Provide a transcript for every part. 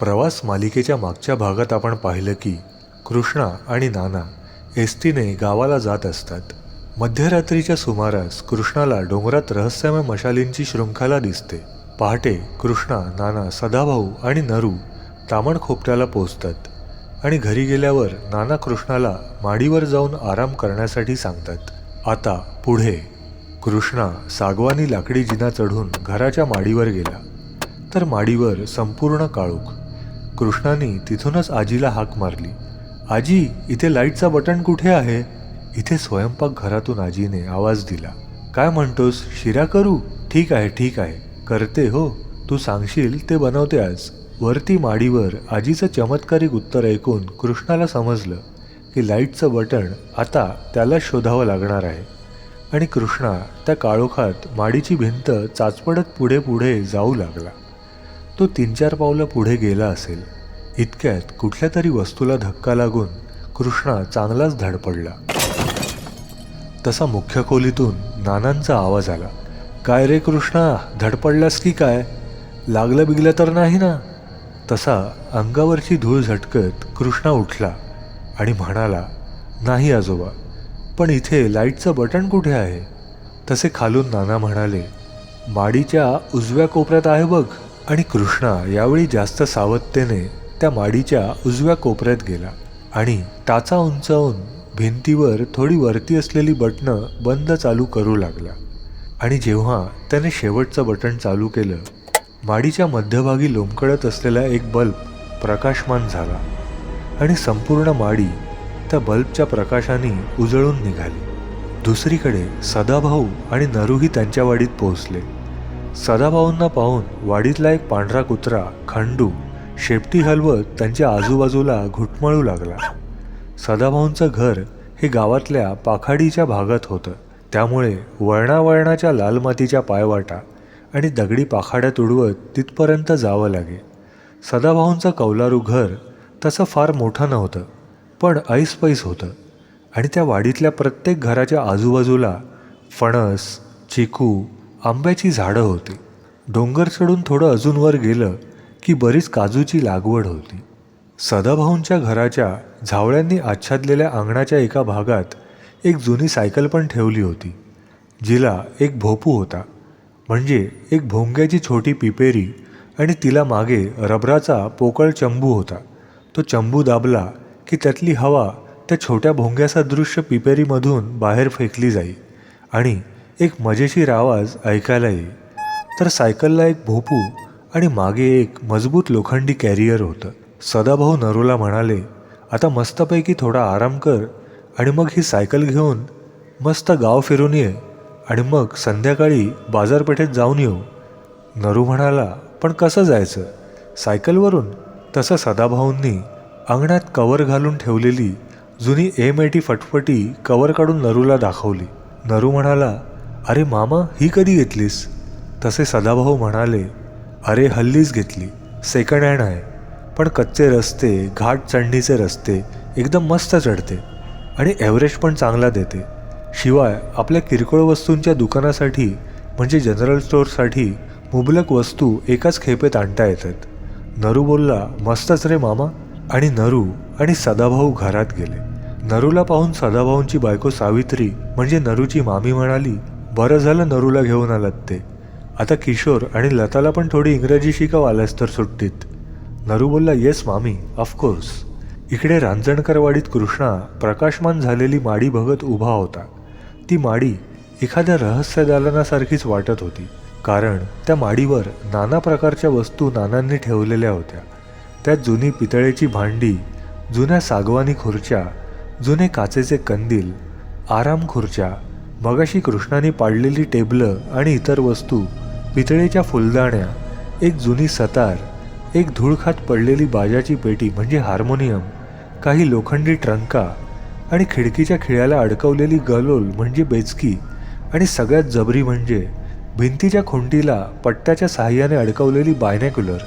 प्रवास मालिकेच्या मागच्या भागात आपण पाहिलं की कृष्णा आणि नाना एस टीने गावाला जात असतात. मध्यरात्रीच्या सुमारास कृष्णाला डोंगरात रहस्यमय मशालींची शृंखला दिसते. पहाटे कृष्णा नाना सदाभाऊ आणि नरू तामण खोपट्याला पोचतात आणि घरी गेल्यावर नाना कृष्णाला माडीवर जाऊन आराम करण्यासाठी सांगतात. आता पुढे. कृष्णा सागवानी लाकडी जिना चढून घराच्या माडीवर गेला. तर माडीवर संपूर्ण काळोख. कृष्णाने तिथूनच आजीला हाक मारली. आजी इथे लाईटचा बटन कुठे आहे? इथे स्वयंपाक घरातून आजीने आवाज दिला. काय म्हणतोस? शिरा करू? ठीक आहे ठीक आहे. करते हो. तू सांगशील ते बनवते आज. वरती माडीवर आजीचं चमत्कारिक उत्तर ऐकून कृष्णाला समजलं की लाईटचं बटण आता त्याला शोधावं लागणार आहे. आणि कृष्णा त्या काळोखात माडीची भिंत चाचपडत पुढे पुढे जाऊ लागला. तो तीन चार पावलं पुढे गेला असेल. इतक्यात कुठल्या तरी वस्तूला धक्का लागून कृष्णा चांगलाच धडपडला तसा मुख्य खोलीतून नानांचा आवाज आला. काय रे कृष्णा धडपडलास की काय? लागलं बिगलं तर नाही ना? तसा अंगावरची धूळ झटकत कृष्णा उठला आणि म्हणाला नाही आजोबा पण इथे लाईटचं बटन कुठे आहे? तसे खालून नाना म्हणाले माडीच्या उजव्या कोपऱ्यात आहे बघ. आणि कृष्णा यावेळी जास्त सावधतेने त्या माडीच्या उजव्या कोपऱ्यात गेला. आणि टाचा उंचावून भिंतीवर थोडी वरती असलेली बटणं बंद चालू करू लागला. आणि जेव्हा त्याने शेवटचं बटण चालू केलं माडीच्या मध्यभागी लोंबकळत असलेला एक बल्ब प्रकाशमान झाला. आणि संपूर्ण माडी त्या बल्बच्या प्रकाशाने उजळून निघाली. दुसरीकडे सदाभाऊ आणि नरूही त्यांच्या वाडीत पोहोचले. सदाभाऊंना पाहून वाडीतला एक पांढरा कुत्रा खंडू शेपटी हलवत त्यांच्या आजूबाजूला घुटमळू लागला. सदाभाऊंचं घर हे गावातल्या पाखाडीच्या भागात होतं. त्यामुळे वळणावळणाच्या लाल मातीच्या पायवाटा आणि दगडी पाखाड्यात उडवत तिथपर्यंत जावं लागे. सदाभाऊंचं कौलारू घर तसं फार मोठं नव्हतं पण ऐसपैस होतं. आणि त्या वाडीतल्या प्रत्येक घराच्या आजूबाजूला फणस चिकू आंब्याची झाडं होती. डोंगर चढून थोडं अजून वर गेलं की बरीच काजूची लागवड होती. सदाभाऊंच्या घराच्या झावळ्यांनी आच्छादलेल्या अंगणाच्या एका भागात एक जुनी सायकल पण ठेवली होती. जिला एक भोपू होता. म्हणजे एक भोंग्याची छोटी पिपेरी आणि तिला मागे रबराचा पोकळ चंबू होता. तो चंबू दाबला की त्यातली हवा त्या छोट्या भोंग्यासदृश्य पिपेरीमधून बाहेर फेकली जाई आणि एक मजेशीर आवाज ऐकायला येई तर सायकलला एक भोपू आणि मागे एक मजबूत लोखंडी कॅरियर होतं. सदाभाऊ नरूला म्हणाले आता मस्तपैकी थोडा आराम कर आणि मग ही सायकल घेऊन मस्त गाव फिरून ये आणि मग संध्याकाळी बाजारपेठेत जाऊन येऊ. नरू म्हणाला पण कसं जायचं? सायकलवरून? तसं सदाभाऊंनी अंगणात कवर घालून ठेवलेली जुनी एम एटी फटफटी कवर काढून नरूला दाखवली. नरू म्हणाला अरे मामा ही कधी घेतलीस? तसे सदाभाऊ म्हणाले अरे हल्लीच घेतली सेकंड हँड आहे. पण कच्चे रस्ते घाट चढणीचे रस्ते एकदम मस्त चढते. आणि ॲव्हरेज पण चांगला देते. शिवाय आपल्या किरकोळ वस्तूंच्या दुकानासाठी म्हणजे जनरल स्टोअरसाठी मुबलक वस्तू एकाच खेपेत आणता येतात. नरू बोलला मस्तच रे मामा. आणि नरू आणि सदाभाऊ घरात गेले. नरूला पाहून सदाभाऊंची बायको सावित्री म्हणजे नरूची मामी म्हणाली बरं झालं नरूला घेऊन आलात ते. आता किशोर आणि लताला पण थोडी इंग्रजी शिकाव आल्यास तर सुट्टीत. नरू बोलला येस मामी ऑफकोर्स इकडे रांजणकरवाडीत कृष्णा प्रकाशमान झालेली माडी बघत उभा होता. ती माडी एखाद्या रहस्य दालनासारखीच वाटत होती कारण त्या माडीवर नाना प्रकारच्या वस्तू नानांनी ठेवलेल्या होत्या. त्यात जुनी पितळेची भांडी जुन्या सागवानी खुर्च्या जुने काचेचे कंदील आराम खुर्च्या मगाशी कृष्णाने पाडलेली टेबलं आणि इतर वस्तू पितळेच्या फुलदाण्या एक जुनी सतार एक धूळखात पडलेली बाजाची पेटी म्हणजे हार्मोनियम काही लोखंडी ट्रंका आणि खिडकीच्या खिळ्याला अडकवलेली गलोल म्हणजे बेचकी आणि सगळ्यात जबरी म्हणजे भिंतीच्या खुंटीला पट्ट्याच्या साह्याने अडकवलेली बायनॅक्युलर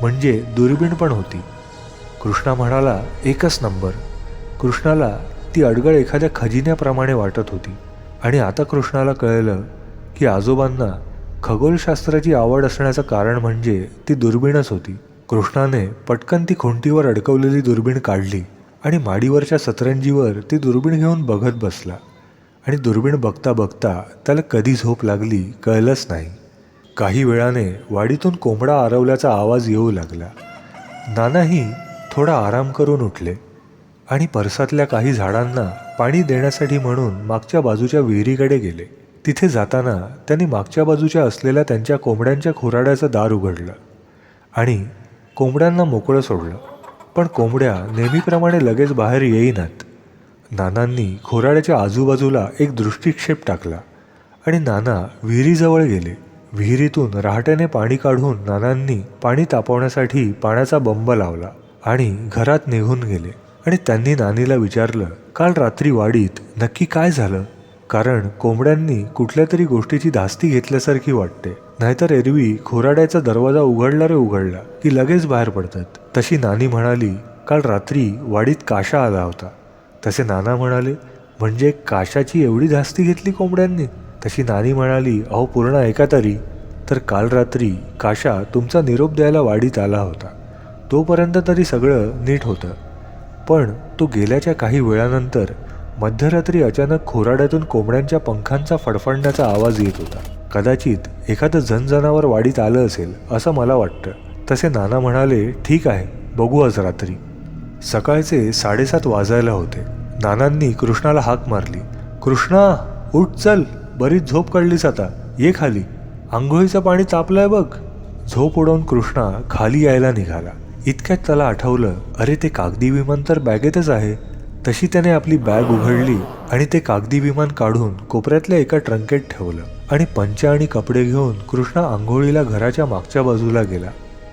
म्हणजे दुर्बीण पण होती. कृष्णा म्हणाला एकच नंबर. कृष्णाला ती अडगळ एखाद्या खजिन्याप्रमाणे वाटत होती. आणि आता कृष्णाला कळलं की आजोबांना खगोलशास्त्राची आवड असण्याचं कारण म्हणजे ती दुर्बीणच होती. कृष्णाने पटकन ती खुंटीवर अडकवलेली दुर्बीण काढली आणि माडीवरच्या सतरंजीवर ती दुर्बीण घेऊन बघत बसला. आणि दुर्बीण बघता बघता त्याला कधी झोप लागली कळलंच नाही. काही वेळाने वाडीतून कोंबडा आरवल्याचा आवाज येऊ लागला. नानाही थोडा आराम करून उठले आणि परसातल्या काही झाडांना पाणी देण्यासाठी म्हणून मागच्या बाजूच्या विहिरीकडे गेले. तिथे जाताना त्यांनी मागच्या बाजूच्या असलेल्या त्यांच्या कोंबड्यांच्या खुराड्याचं दार उघडलं आणि कोंबड्यांना मोकळं सोडलं. पण कोंबड्या नेहमीप्रमाणे लगेच बाहेर येईनात. नानांनी खोराड्याच्या आजूबाजूला एक दृष्टिक्षेप टाकला आणि नाना विहिरीजवळ गेले. विहिरीतून रहाट्याने पाणी काढून नानांनी पाणी तापवण्यासाठी पाण्याचा बंब लावला आणि घरात निघून गेले. आणि त्यांनी नानीला विचारलं काल रात्री वाडीत नक्की काय झालं? कारण कोंबड्यांनी कुठल्या तरी गोष्टीची धास्ती घेतल्यासारखी वाटते. नाहीतर एरवी खोराड्याचा दरवाजा उघडला रे उघडला की लगेच बाहेर पडतात. तशी नानी म्हणाली काल रात्री वाडीत काशा आला होता. तसे नाना म्हणाले म्हणजे काशाची एवढी धास्ती घेतली कोंबड्यांनी? तशी नानी म्हणाली अहो पूर्ण ऐका तरी. तर काल रात्री काशा तुमचा निरोप द्यायला वाडीत आला होता. तोपर्यंत तरी सगळं नीट होतं. पण तो गेल्याच्या काही वेळानंतर मध्यरात्री अचानक खोराड्यातून कोंबड्यांच्या पंखांचा फडफडण्याचा आवाज येत होता. कदाचित एखादं जनजनावर वाडीत आलं असेल असं मला वाटतं. तसे नाना म्हणाले ठीक आहे बघू आज रात्री. सकाळचे साडेसात वाजायला होते. नानांनी कृष्णाला हाक मारली. कृष्णा उठ चल बरीच झोप काढलीस आता. ये खाली. आंघोळीचं पाणी तापलंय बघ. झोप उडवून कृष्णा खाली यायला निघाला. इतक्यात त्याला आठवलं अरे ते कागदी विमान तर बॅगेतच आहे. तशी त्याने आपली बॅग उघडली आणि ते कागदी विमान काढून कोपऱ्यातल्या एका ट्रंकेत ठेवलं आणि पंचा आणि कपडे घेऊन कृष्णा आंघोळीला घराच्या मागच्या बाजूला गेला.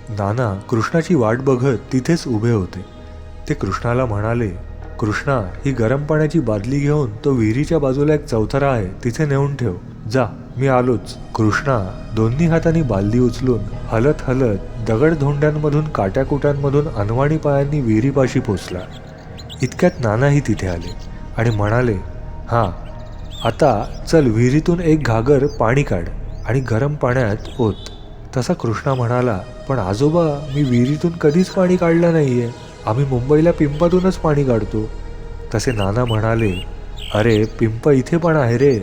नाना कृष्णाची वाट बघत तिथेच उभे होते. ते कृष्णाला म्हणाले कृष्णा ही गरम पाण्याची बादली घेऊन तो विहिरीच्या बाजूला एक चौथरा आहे तिथे नेऊन ठेव. जा मी आलोच. कृष्णा दोन्ही हातांनी बालदी उचलून हलत हलत दगडधोंड्यांमधून काट्याकुट्यांमधून अनवाणी पायांनी विहिरीपाशी पोचला. इतक्यात नानाही तिथे आले आणि म्हणाले हां आता चल विहिरीतून एक घागर पाणी काढ आणि गरम पाण्यात ओत. तसा कृष्णा म्हणाला पण आजोबा मी विहिरीतून कधीच पाणी काढलं नाही आहे आम्ही मुंबईला पिंपातूनच पाणी काढतो. तसे नाना म्हणाले अरे पिंप इथे पण आहे रे.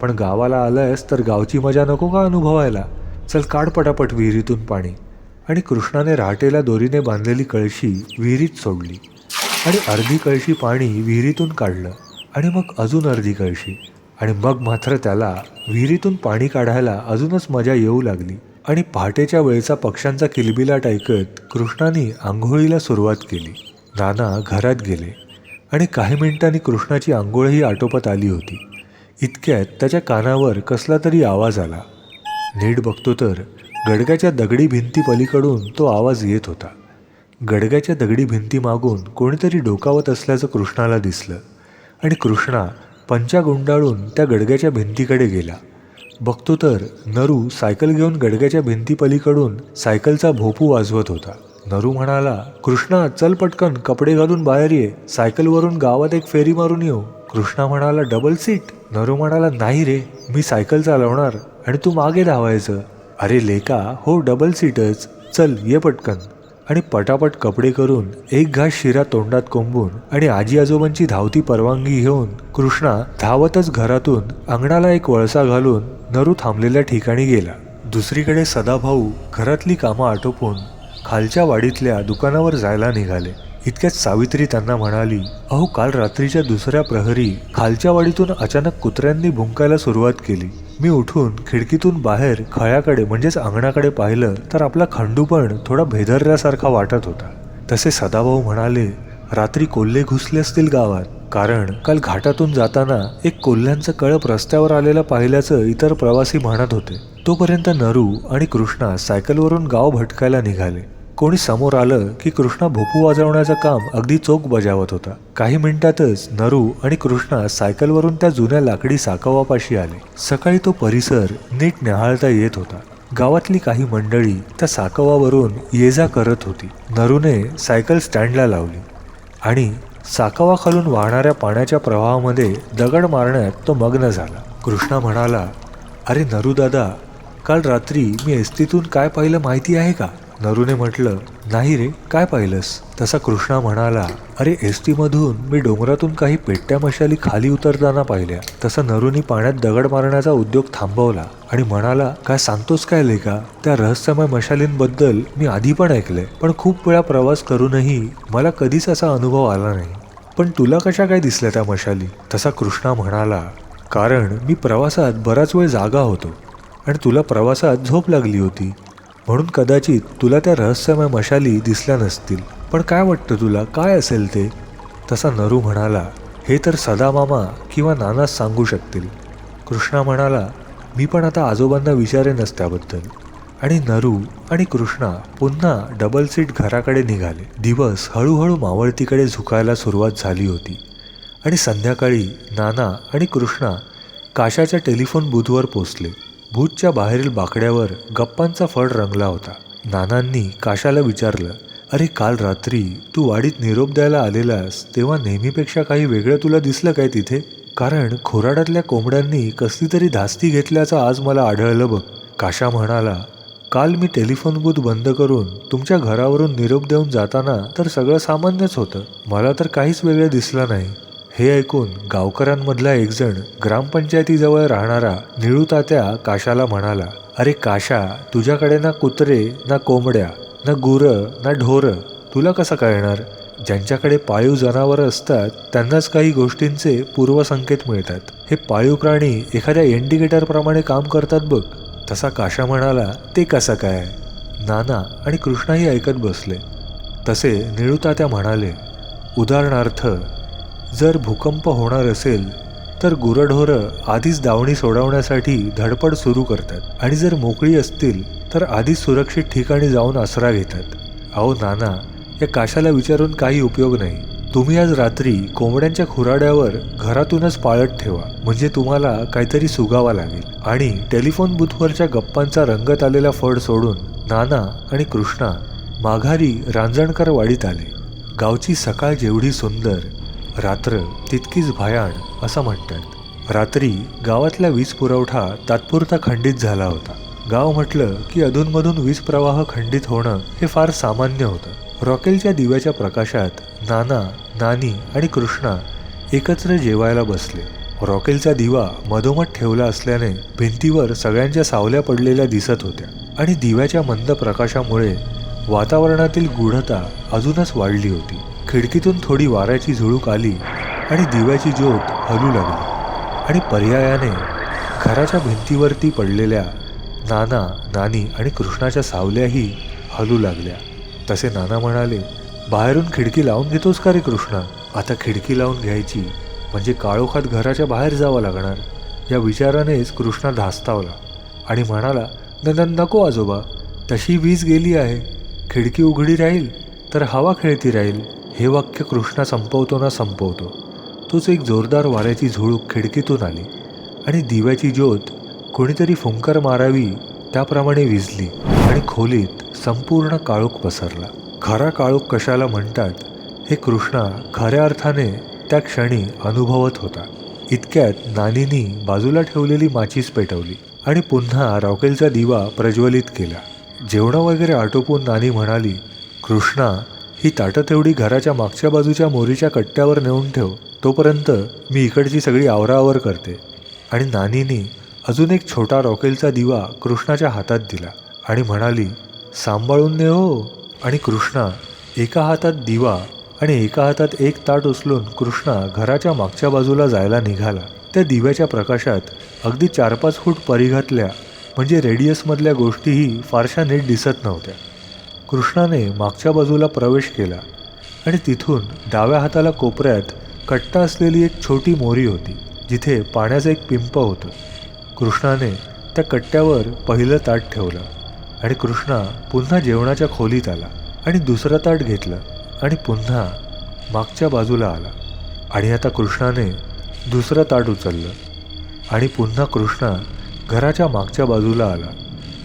पण गावाला आलंयस तर गावची मजा नको का अनुभवायला? चल काढ पटापट विहिरीतून पाणी. आणि कृष्णाने रहाटेला दोरीने बांधलेली कळशी विहिरीत सोडली. आणि अर्धी कळशी पाणी विहिरीतून काढलं. आणि मग अजून अर्धी कळशी. आणि मग मात्र त्याला विहिरीतून पाणी काढायला अजूनच मजा येऊ लागली. आणि पहाटेच्या वेळचा पक्ष्यांचा किलबिलाट ऐकत कृष्णाने आंघोळीला सुरुवात केली. नाना घरात गेले. आणि काही मिनिटांनी कृष्णाची आंघोळही आटोपत आली होती. इतक्यात त्याच्या कानावर कसला तरी आवाज आला. नीट बघतो तर गडग्याच्या दगडी भिंती पलीकडून तो आवाज येत होता. गडग्याच्या दगडी भिंती मागून कोणीतरी डोकावत असल्याचं कृष्णाला दिसलं आणि कृष्णा पंचा गुंडाळून त्या गडग्याच्या भिंतीकडे गेला. बघतो तर नरू सायकल घेऊन गडग्याच्या भिंतीपलीकडून सायकलचा भोपू वाजवत होता. नरू म्हणाला कृष्णा चल पटकन कपडे घालून बाहेर ये सायकलवरून गावात एक फेरी मारून येऊ. कृष्णा म्हणाला डबल सीट. नरू म्हणाला नाही रे मी सायकल चालवणार आणि तू मागे धावायचं. अरे लेका हो डबल सीटच चल ये पटकन. आणि पटापट कपडे करून एक घास शिरा तोंडात कोंबून आणि आजी आजोबांची धावती परवानगी घेऊन कृष्णा धावतच घरातून अंगणाला एक वळसा घालून नरू थांबलेल्या ठिकाणी गेला. दुसरीकडे सदाभाऊ घरातली कामं आटोपून खालच्या वाडीतल्या दुकानावर जायला निघाले. इतक्यात सावित्री त्यांना म्हणाली अहो काल रात्रीच्या दुसऱ्या प्रहरी खालच्या वाडीतून अचानक कुत्र्यांनी भुंकायला सुरुवात केली. मी उठून खिडकीतून बाहेर खळ्याकडे म्हणजेच अंगणाकडे पाहिलं तर आपला खंडू पण थोडा भेदरल्यासारखा वाटत होता. तसे सदाभाऊ म्हणाले रात्री कोल्हे घुसले असतील गावात. कारण काल घाटातून जाताना एक कोल्ह्यांचं कळप रस्त्यावर आलेलं पाहिल्याचं इतर प्रवासी म्हणत होते. तोपर्यंत नरू आणि कृष्णा सायकलवरून गाव भटकायला निघाले. कोणी समोर आलं की कृष्णा भोपू वाजवण्याचं काम अगदी चोख बजावत होता. काही मिनिटातच नरू आणि कृष्णा सायकलवरून त्या जुन्या लाकडी साकवापाशी आले. सकाळी तो परिसर नीट न्याहाळता येत होता. गावातली काही मंडळी त्या साकवावरून ये जा करत होती. नरूने सायकल स्टँडला लावली आणि साकवाखालून वाहणाऱ्या पाण्याच्या प्रवाहामध्ये दगड मारण्यात तो मग्न झाला. कृष्णा म्हणाला अरे नरू दादा काल रात्री मी एसटीतून काय पाहिलं माहिती आहे का? नरूने म्हटलं नाही रे काय पाहिलंस? तसा कृष्णा म्हणाला अरे एस टीमधून मी डोंगरातून काही पेट्ट्या मशाली खाली उतरताना पाहिल्या. तसं नरूनी पाण्यात दगड मारण्याचा उद्योग थांबवला आणि म्हणाला काय सांगतोस काय लेका? त्या रहस्यमय मशालींबद्दल मी आधी पण ऐकलंय पण खूप वेळा प्रवास करूनही मला कधीच असा अनुभव आला नाही. पण तुला कशा काय दिसल्या त्या मशाली? तसा कृष्णा म्हणाला कारण मी प्रवासात बराच वेळ जागा होतो आणि तुला प्रवासात झोप लागली होती. म्हणून कदाचित तुला त्या रहस्यमय मशाली दिसल्या नसतील. पण काय वाटतं तुला? काय असेल ते? तसा नरू म्हणाला हे तर सदा मामा किंवा नानाच सांगू शकतील. कृष्णा म्हणाला मी पण आता आजोबांना विचारेनच त्याबद्दल आणि नरू आणि कृष्णा पुन्हा डबल सीट घराकडे निघाले. दिवस हळूहळू मावळतीकडे झुकायला सुरुवात झाली होती. आणि संध्याकाळी नाना आणि कृष्णा काशाच्या टेलिफोन बूथवर पोचले. भूतच्या बाहेरील बाकड्यावर गप्पांचा फळ रंगला होता. नानांनी काशाला विचारलं अरे काल रात्री तू वाडीत निरोप द्यायला आलेलास तेव्हा नेहमीपेक्षा काही वेगळं तुला दिसलं काय तिथे? कारण खोराडातल्या कोंबड्यांनी कसली तरी धास्ती घेतल्याचं आज मला आढळलं बघ. काशा म्हणाला काल मी टेलिफोन बूथ बंद करून तुमच्या घरावरून निरोप देऊन जाताना तर सगळं सामान्यच होतं. मला तर काहीच वेगळं दिसलं नाही. हे ऐकून गावकऱ्यांमधला एकजण ग्रामपंचायतीजवळ राहणारा निळू तात्या काशाला म्हणाला अरे काशा तुझ्याकडे ना कुत्रे ना कोंबड्या ना गुरं ना ढोरं तुला कसं कळणार ज्यांच्याकडे पाळीव जनावरं असतात त्यांनाच काही गोष्टींचे पूर्वसंकेत मिळतात. हे पाळीव प्राणी एखाद्या इंडिकेटरप्रमाणे काम करतात बघ. तसा काशा म्हणाला ते कसं काय? नाना आणि कृष्णाही ऐकत बसले. तसे निळूतात्या म्हणाले उदाहरणार्थ जर भूकंप होणार असेल तर गुरढोरं आधीच दावणी सोडवण्यासाठी धडपड सुरू करतात. आणि जर मोकळी असतील तर आधीच सुरक्षित ठिकाणी जाऊन आसरा घेतात. अहो नाना या काशाला विचारून काही उपयोग नाही. तुम्ही आज रात्री कोंबड्यांच्या खुराड्यावर घरातूनच पाळत ठेवा. म्हणजे तुम्हाला काहीतरी सुगावा लागेल. आणि टेलिफोन बूथवरच्या गप्पांचा रंगत आलेला फड सोडून नाना आणि कृष्णा माघारी रांजणकर वाडीत आले. गावची सकाळ जेवढी सुंदर रात्र तितकीच भयाण असं म्हणतात. रात्री गावातला वीज पुरवठा तात्पुरता खंडित झाला होता. गाव म्हटलं की अधूनमधून वीज प्रवाह खंडित होणं हे फार सामान्य होतं. रॉकेलच्या दिव्याच्या प्रकाशात नाना नानी आणि कृष्णा एकत्र जेवायला बसले. रॉकेलचा दिवा मधोमध ठेवला असल्याने भिंतीवर सगळ्यांच्या सावल्या पडलेल्या दिसत होत्या आणि दिव्याच्या मंद प्रकाशामुळे वातावरणातील गूढता अजूनच वाढली होती. खिडकीतून थोडी वाऱ्याची झुळूक आली आणि दिव्याची ज्योत हलू लागली. आणि पर्यायाने घराच्या भिंतीवरती पडलेल्या नाना नानी आणि कृष्णाच्या सावल्याही हलू लागल्या. तसे नाना म्हणाले बाहेरून खिडकी लावून घेतोस का रे कृष्णा? आता खिडकी लावून घ्यायची. म्हणजे काळोखात घराच्या बाहेर जावं लागणार. या विचारानेच कृष्णा धास्तावला आणि म्हणाला नंदन न नको आजोबा. तशी वीज गेली आहे. खिडकी उघडी राहील तर हवा खेळती राहील. हे वाक्य कृष्णा संपवतो ना संपवतो. तोच एक जोरदार वाऱ्याची झुळूक खिडकीतून आली. आणि दिव्याची ज्योत कोणीतरी फुंकर मारावी त्याप्रमाणे विजली आणि खोलीत संपूर्ण काळोख पसरला. खरा काळोख कशाला म्हणतात हे कृष्णा खऱ्या अर्थाने त्या क्षणी अनुभवत होता. इतक्यात नानीनी बाजूला ठेवलेली माचीस पेटवली आणि पुन्हा रॉकेलचा दिवा प्रज्वलित केला. जेवणं वगैरे आटोपून नानी म्हणाली कृष्णा ही ताटं तेवढी घराच्या मागच्या बाजूच्या मोरीच्या कट्ट्यावर नेऊन ठेव तोपर्यंत मी इकडची सगळी आवरावर करते. आणि नानीनी अजून एक छोटा रॉकेलचा दिवा कृष्णाच्या हातात दिला आणि म्हणाली सांभाळून ने हो. आणि कृष्णा एका हातात दिवा आणि एका हातात एक ताट उचलून कृष्णा घराच्या मागच्या बाजूला जायला निघाला. त्या दिव्याच्या प्रकाशात अगदी चार पाच फूट परिघातल्या म्हणजे रेडियसमधल्या गोष्टीही फारशा नीट दिसत नव्हत्या. कृष्णाने मागच्या बाजूला प्रवेश केला आणि तिथून डाव्या हाताला कोपऱ्यात कट्टा असलेली एक छोटी मोरी होती जिथे पाण्याचं एक पिंप होतं. कृष्णाने त्या कट्ट्यावर पहिलं ताट ठेवलं आणि कृष्णा पुन्हा जेवणाच्या खोलीत आला आणि दुसरं ताट घेतलं आणि पुन्हा मागच्या बाजूला आला. आणि आता कृष्णाने दुसरं ताट उचललं आणि पुन्हा कृष्णा घराच्या मागच्या बाजूला आला.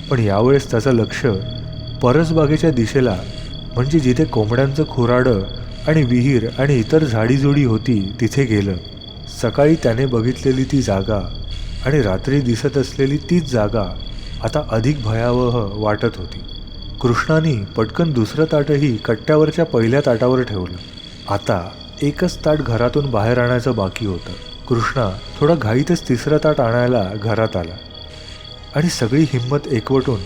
पण यावेळेस त्याचं लक्ष परसबागेच्या दिशेला म्हणजे जिथे कोंबड्यांचं खुराडं आणि विहीर आणि इतर झाडीझुडी होती तिथे गेलं. सकाळी त्याने बघितलेली ती जागा आणि रात्री दिसत असलेली तीच जागा आता अधिक भयावह वाटत होती. कृष्णाने पटकन दुसरं ताटही कट्ट्यावरच्या पहिल्या ताटावर ठेवलं. आता एकच ताट घरातून बाहेर आणायचं बाकी होतं. कृष्णा थोडा घाईतच तिसरं ताट आणायला घरात आला. आणि सगळी हिंमत एकवटून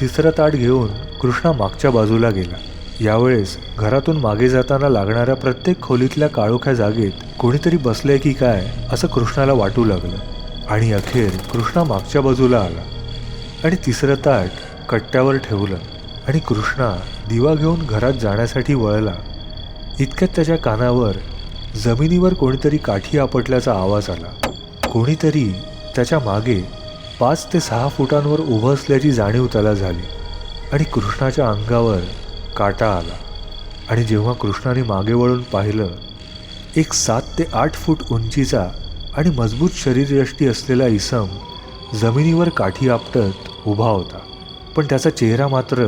तिसरं ताट घेऊन कृष्णा मागच्या बाजूला गेला. यावेळेस घरातून मागे जाताना लागणाऱ्या प्रत्येक खोलीतल्या काळोख्या जागेत कोणीतरी बसलंय की काय असं कृष्णाला वाटू लागलं. आणि अखेर कृष्णा मागच्या बाजूला आला. आणि तिसरं ताट कट्ट्यावर ठेवलं. आणि कृष्णा दिवा घेऊन घरात जाण्यासाठी वळला. इतक्यात त्याच्या कानावर जमिनीवर कोणीतरी काठी आपटल्याचा आवाज आला. कोणीतरी त्याच्यामागे पाच ते सहा फुटांवर उभं असल्याची जाणीव त्याला झाली. आणि कृष्णाच्या अंगावर काटा आला. आणि जेव्हा कृष्णाने मागे वळून पाहिलं एक सात ते आठ फूट उंचीचा आणि मजबूत शरीरयष्टी असलेला इसम जमिनीवर काठी आपटत उभा होता. पण त्याचा चेहरा मात्र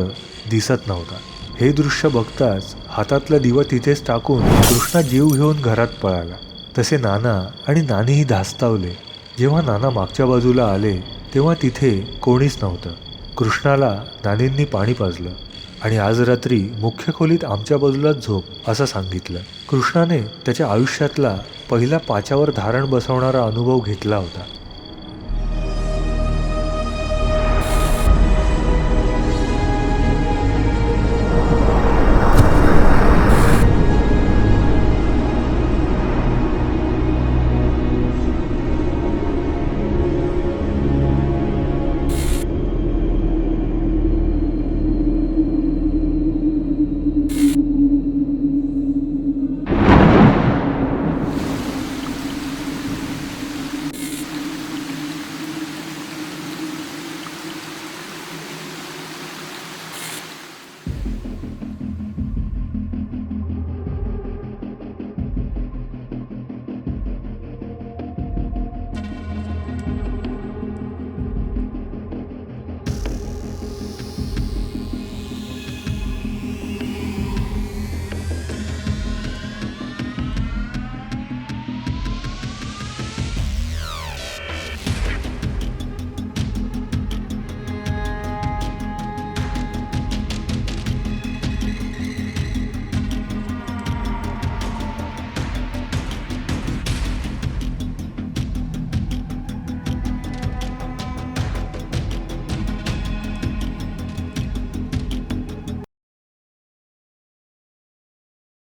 दिसत नव्हता. हे दृश्य बघताच हातातला दिवा तिथेच टाकून कृष्णा जीव घेऊन घरात पळाला. तसे नाना आणि नानीही धास्तावले. जेव्हा नाना मागच्या बाजूला आले तेव्हा तिथे कोणीच नव्हतं. कृष्णाला नानींनी पाणी पाजलं आणि आज रात्री मुख्य खोलीत आमच्या बाजूलाच झोप असं सांगितलं. कृष्णाने त्याच्या आयुष्यातला पहिला पाचावर धारण बसवणारा अनुभव घेतला होता.